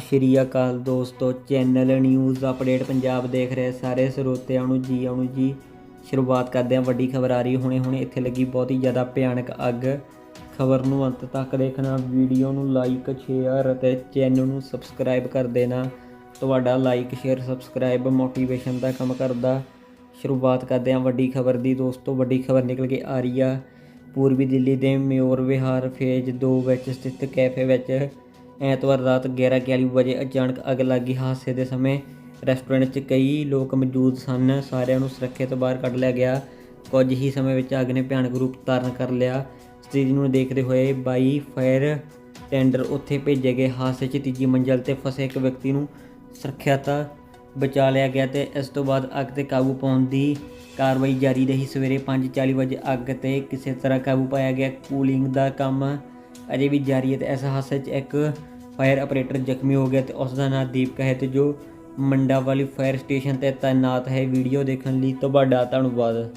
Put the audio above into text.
ਸ਼੍ਰੀ ਅਕਾਲ ਦੋਸਤੋ, channel news update Punjab ਦੇਖ ਰਹੇ ਸਾਰੇ ਸਰੋਤਿਆਂ ਨੂੰ ਜੀ, ਆਉਣ ਜੀ। ਸ਼ੁਰੂਆਤ ਕਰਦੇ ਹਾਂ, ਵੱਡੀ ਖਬਰ ਆ ਰਹੀ ਹੁਣੇ ਹੁਣੇ ਇੱਥੇ ਲੱਗੀ ਬਹੁਤ ਹੀ ਜ਼ਿਆਦਾ ਭਿਆਨਕ ਅੱਗ। ਖਬਰ ਨੂੰ ਅੰਤ ਤੱਕ ਦੇਖਣਾ, ਵੀਡੀਓ ਨੂੰ ਲਾਈਕ ਸ਼ੇਅਰ ਅਤੇ ਚੈਨਲ ਨੂੰ ਸਬਸਕ੍ਰਾਈਬ ਕਰ ਦੇਣਾ। ਤੁਹਾਡਾ ਲਾਈਕ ਸ਼ੇਅਰ ਸਬਸਕ੍ਰਾਈਬ ਮੋਟੀਵੇਸ਼ਨ ਦਾ ਕੰਮ ਕਰਦਾ। ਸ਼ੁਰੂਆਤ ਕਰਦੇ ਹਾਂ ਵੱਡੀ ਖਬਰ ਦੀ। ਦੋਸਤੋ, ਵੱਡੀ ਖਬਰ ਨਿਕਲ ਕੇ ਆ ਰਹੀ ਆ। ਪੂਰਬੀ ਦਿੱਲੀ ਦੇ ਮਿਓਰ ਵਿਹਾਰ ਫੇਜ਼ 2 ਵਿੱਚ ਸਥਿਤ ਕੈਫੇ ਵਿੱਚ ਐਤਵਾਰ ਰਾਤ 11:40 ਵਜੇ ਅਚਾਨਕ ਅੱਗ ਲੱਗੀ ਹਾਦਸੇ ਦੇ ਸਮੇਂ ਰੈਸਟੋਰੈਂਟ 'ਚ ਕਈ ਲੋਕ ਮੌਜੂਦ ਸਨ। ਸਾਰਿਆਂ ਨੂੰ ਸੁਰੱਖਿਅਤ ਬਾਹਰ ਕੱਢ ਲਿਆ ਗਿਆ। ਕੁਝ ਹੀ ਸਮੇਂ ਵਿੱਚ ਅੱਗ ਨੇ ਭਿਆਨਕ ਰੂਪ ਧਾਰਨ ਕਰ ਲਿਆ। ਸਥਿਤੀ ਨੂੰ ਦੇਖਦੇ ਹੋਏ 22 ਫਾਇਰ ਟੈਂਡਰ ਉੱਥੇ ਭੇਜੇ ਗਏ। ਹਾਦਸੇ 'ਚ ਤੀਜੀ ਮੰਜ਼ਲ ਤੇ ਫਸੇ ਇੱਕ ਵਿਅਕਤੀ ਨੂੰ ਸੁਰੱਖਿਅਤ ਬਚਾ ਲਿਆ ਗਿਆ ਤੇ ਇਸ ਤੋਂ ਬਾਅਦ ਅੱਗ ਤੇ ਕਾਬੂ ਪਾਉਣ ਦੀ ਕਾਰਵਾਈ ਜਾਰੀ ਰਹੀ। ਸਵੇਰੇ 5:40 ਵਜੇ ਅੱਗ ਤੇ ਕਿਸੇ ਤਰ੍ਹਾਂ ਕਾਬੂ ਪਾਇਆ ਗਿਆ। ਕੂਲਿੰਗ ਦਾ ਕੰਮ ਅਜੇ ਵੀ ਜਾਰੀ ਹੈ ਤੇ ਇਸ ਹਾਦਸੇ 'ਚ ਇੱਕ ਫਾਇਰ ਆਪਰੇਟਰ ਜ਼ਖਮੀ ਹੋ ਗਿਆ ਤੇ ਉਸ ਦਾ ਨਾਮ ਦੀਪਕ ਹੈ ਤੇ ਜੋ ਮੰਡਾ ਵਾਲੀ ਫਾਇਰ ਸਟੇਸ਼ਨ ਤੇ ਤਾਇਨਾਤ ਹੈ, ਵੀਡੀਓ ਦੇਖਣ ਲਈ ਤੁਹਾਡਾ ਧੰਨਵਾਦ।